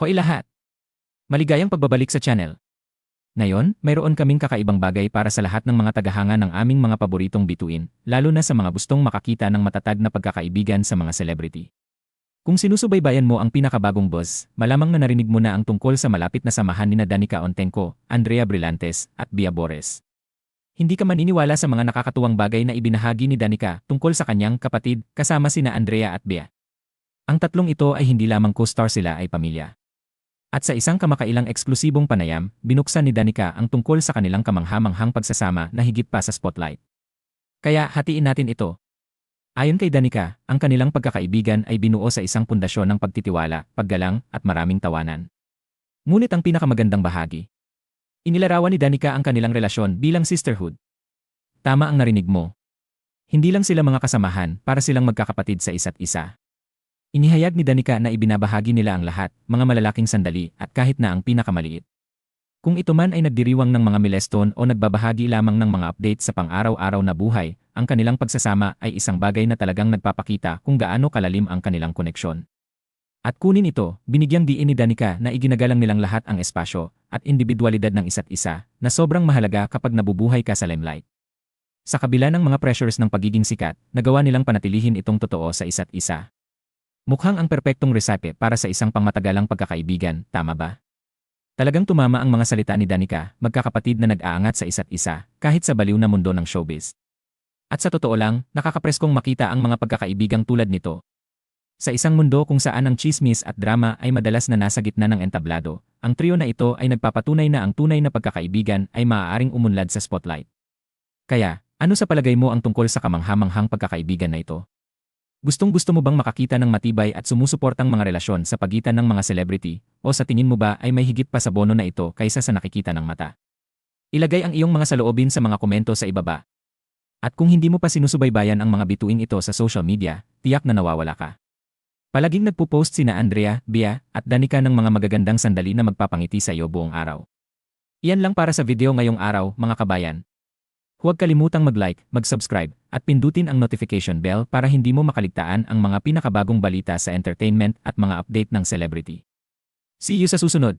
Hoy lahat! Maligayang pagbabalik sa channel. Ngayon, mayroon kaming kakaibang bagay para sa lahat ng mga tagahanga ng aming mga paboritong bituin, lalo na sa mga gustong makakita ng matatag na pagkakaibigan sa mga celebrity. Kung sinusubaybayan mo ang pinakabagong buzz, malamang na narinig mo na ang tungkol sa malapit na samahan ni Danica Ontenko, Andrea Brillantes, at Bia Bores. Hindi ka maniniwala sa mga nakakatuwang bagay na ibinahagi ni Danica tungkol sa kanyang kapatid kasama sina Andrea at Bia. Ang tatlong ito ay hindi lamang co-star sila ay pamilya. At sa isang kamakailang eksklusibong panayam, binuksan ni Danica ang tungkol sa kanilang kamanghamanghang pagsasama na higit pa sa spotlight. Kaya hatiin natin ito. Ayon kay Danica, ang kanilang pagkakaibigan ay binuo sa isang pundasyon ng pagtitiwala, paggalang, at maraming tawanan. Ngunit ang pinakamagandang bahagi. Inilarawan ni Danica ang kanilang relasyon bilang sisterhood. Tama ang narinig mo. Hindi lang sila mga kasamahan para silang magkakapatid sa isa't isa. Inihayag ni Danica na ibinabahagi nila ang lahat, mga malalaking sandali at kahit na ang pinakamaliit. Kung ito man ay nagdiriwang ng mga milestone o nagbabahagi lamang ng mga update sa pang-araw-araw na buhay, ang kanilang pagsasama ay isang bagay na talagang nagpapakita kung gaano kalalim ang kanilang koneksyon. At kunin ito, binigyang diin ni Danica na iginagalang nilang lahat ang espasyo at individualidad ng isa't isa na sobrang mahalaga kapag nabubuhay ka sa limelight. Sa kabila ng mga pressures ng pagiging sikat, nagawa nilang panatilihin itong totoo sa isa't isa. Mukhang ang perpektong recipe para sa isang pangmatagalang pagkakaibigan, tama ba? Talagang tumama ang mga salita ni Danica, magkakapatid na nag-aangat sa isa't isa, kahit sa baliw na mundo ng showbiz. At sa totoo lang, nakakapreskong makita ang mga pagkakaibigang tulad nito. Sa isang mundo kung saan ang chismis at drama ay madalas na nasa gitna ng entablado, ang trio na ito ay nagpapatunay na ang tunay na pagkakaibigan ay maaaring umunlad sa spotlight. Kaya, ano sa palagay mo ang tungkol sa kamanghamanghang pagkakaibigan na ito? Gustong gusto mo bang makakita ng matibay at sumusuportang mga relasyon sa pagitan ng mga celebrity o sa tingin mo ba ay may higit pa sa bono na ito kaysa sa nakikita ng mata? Ilagay ang iyong mga saloobin sa mga komento sa ibaba. At kung hindi mo pa sinusubaybayan ang mga bituing ito sa social media, tiyak na nawawala ka. Palaging nagpo-post sina Andrea, Bia, at Danica ng mga magagandang sandali na magpapangiti sa iyo buong araw. Iyan lang para sa video ngayong araw, mga kabayan. Huwag kalimutang mag-like, mag-subscribe, at pindutin ang notification bell para hindi mo makaligtaan ang mga pinakabagong balita sa entertainment at mga update ng celebrity. See you sa susunod!